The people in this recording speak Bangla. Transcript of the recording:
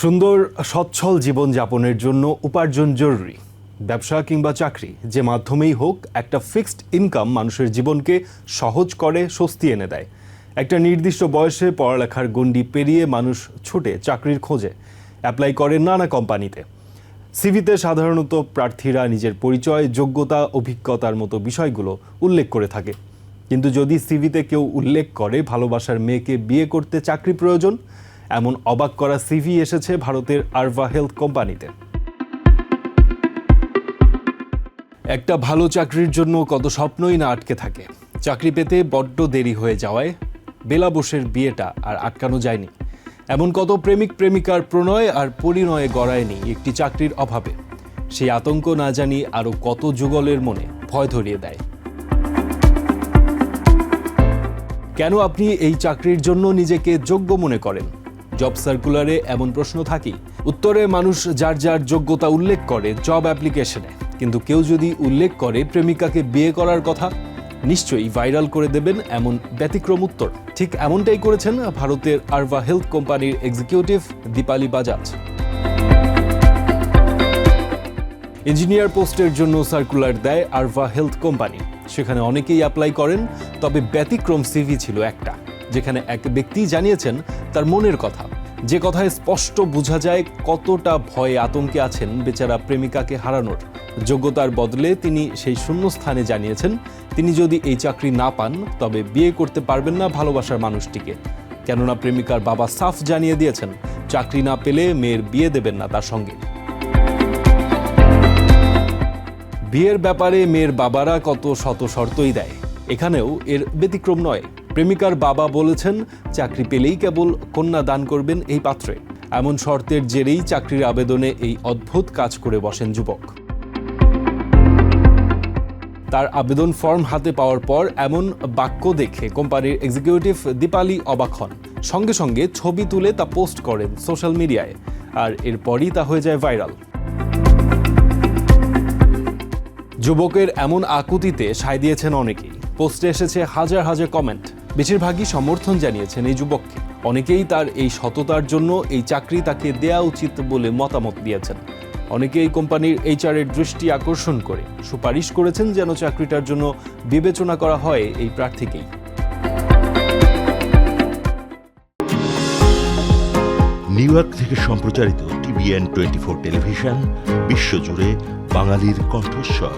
সুন্দর, সচ্ছল জীবনযাপনের জন্য উপার্জন জরুরি। ব্যবসা কিংবা চাকরি, যে মাধ্যমেই হোক, একটা ফিক্সড ইনকাম মানুষের জীবনকে সহজ করে, স্বস্তি এনে দেয়। একটা নির্দিষ্ট বয়সে পড়ালেখার গণ্ডি পেরিয়ে মানুষ ছুটে চাকরির খোঁজে, অ্যাপ্লাই করে নানা কোম্পানিতে। সিভিতে সাধারণত প্রার্থীরা নিজের পরিচয়, যোগ্যতা, অভিজ্ঞতার মতো বিষয়গুলো উল্লেখ করে থাকে। কিন্তু যদি সিভিতে কেউ উল্লেখ করে ভালোবাসার মেয়েকে বিয়ে করতে চাকরি প্রয়োজন এমন অবাক করা সিভি এসেছে ভারতের আরভা হেলথ কোম্পানিতে। একটা ভালো চাকরির জন্য কত স্বপ্নই না আটকে থাকে। চাকরি পেতে বড্ড দেরি হয়ে যাওয়ায় বেলা বোসের বিয়েটা আর আটকানো যায়নি। এমন কত প্রেমিক প্রেমিকার প্রণয় আর পরিণয়ে গড়ায়নি একটি চাকরির অভাবে। সেই আতঙ্ক না জানি আরও কত যুগলের মনে ভয় ধরিয়ে দেয়। কেন আপনি এই চাকরির জন্য নিজেকে যোগ্য মনে করেন? জব সার্কুলারে এমন প্রশ্ন থাকি। উত্তরে মানুষ যার যার যোগ্যতা উল্লেখ করে জব অ্যাপ্লিকেশনে। কিন্তু কেউ যদি উল্লেখ করে প্রেমিকাকে বিয়ে করার কথা, নিশ্চয়ই ভাইরাল করে দেবেন এমন ব্যতিক্রম উত্তর। ঠিক এমনটাই করেছেন ভারতের আরভা হেলথ কোম্পানির এক্সিকিউটিভ দীপালি বাজাজ। ইঞ্জিনিয়ার পোস্টের জন্য সার্কুলার দেয় আরভা হেলথ কোম্পানি। সেখানে অনেকেই অ্যাপ্লাই করেন, তবে ব্যতিক্রম সিভি ছিল একটা। যেখানে এক ব্যক্তি জানিয়েছেন তার মনের কথা। যে কথায় স্পষ্ট বোঝা যায় কতটা ভয়ে আতঙ্কে আছেন বেচারা প্রেমিকাকে হারানোর। যোগ্যতার বদলে তিনি সেই শূন্যস্থানে জানিয়েছেন, তিনি যদি এই চাকরি না পান, তবে বিয়ে করতে পারবেন না ভালোবাসার মানুষটিকে। কেননা প্রেমিকার বাবা সাফ জানিয়ে দিয়েছেন, চাকরি না পেলে মেয়ের বিয়ে দেবেন না তার সঙ্গে। বিয়ের ব্যাপারে মেয়ের বাবারা কত শত শর্তই দেয়। এখানেও এর ব্যতিক্রম নয়। প্রেমিকার বাবা বলেছেন, চাকরি পেলেই কেবল কন্যা দান করবেন এই পাত্রে। এমন শর্তের জেরেই চাকরির আবেদনে এই অদ্ভুত কাজ করে বসেন যুবক। তার আবেদন ফর্ম হাতে পাওয়ার পর এমন বাক্য দেখে কোম্পানির এক্সিকিউটিভ দীপালি অবাক হন। সঙ্গে সঙ্গে ছবি তুলে তা পোস্ট করেন সোশ্যাল মিডিয়ায়। আর এরপরই তা হয়ে যায় ভাইরাল। যুবকের এমন আকুতিতে সায় দিয়েছেন অনেকেই। পোস্টে এসেছে হাজার হাজার কমেন্ট বেশিরভাগই সমর্থন জানিয়েছেন এই যুবককে। অনেকেই তার এই সততার জন্য এই চাকরি তাকে দেয়া উচিত বলে মতামত দিয়েছেন। অনেকে এই কোম্পানির এইচআর এর দৃষ্টি আকর্ষণ করে। সুপারিশ করেছেন যেন চাকরিটার জন্য বিবেচনা করা হয় এই প্রার্থীকেই। নিউ ইয়র্ক থেকে সম্প্রচারিত টিভিএন টোয়েন্টি ফোর টেলিভিশন বিশ্বজুড়ে বাঙালির কণ্ঠস্বর।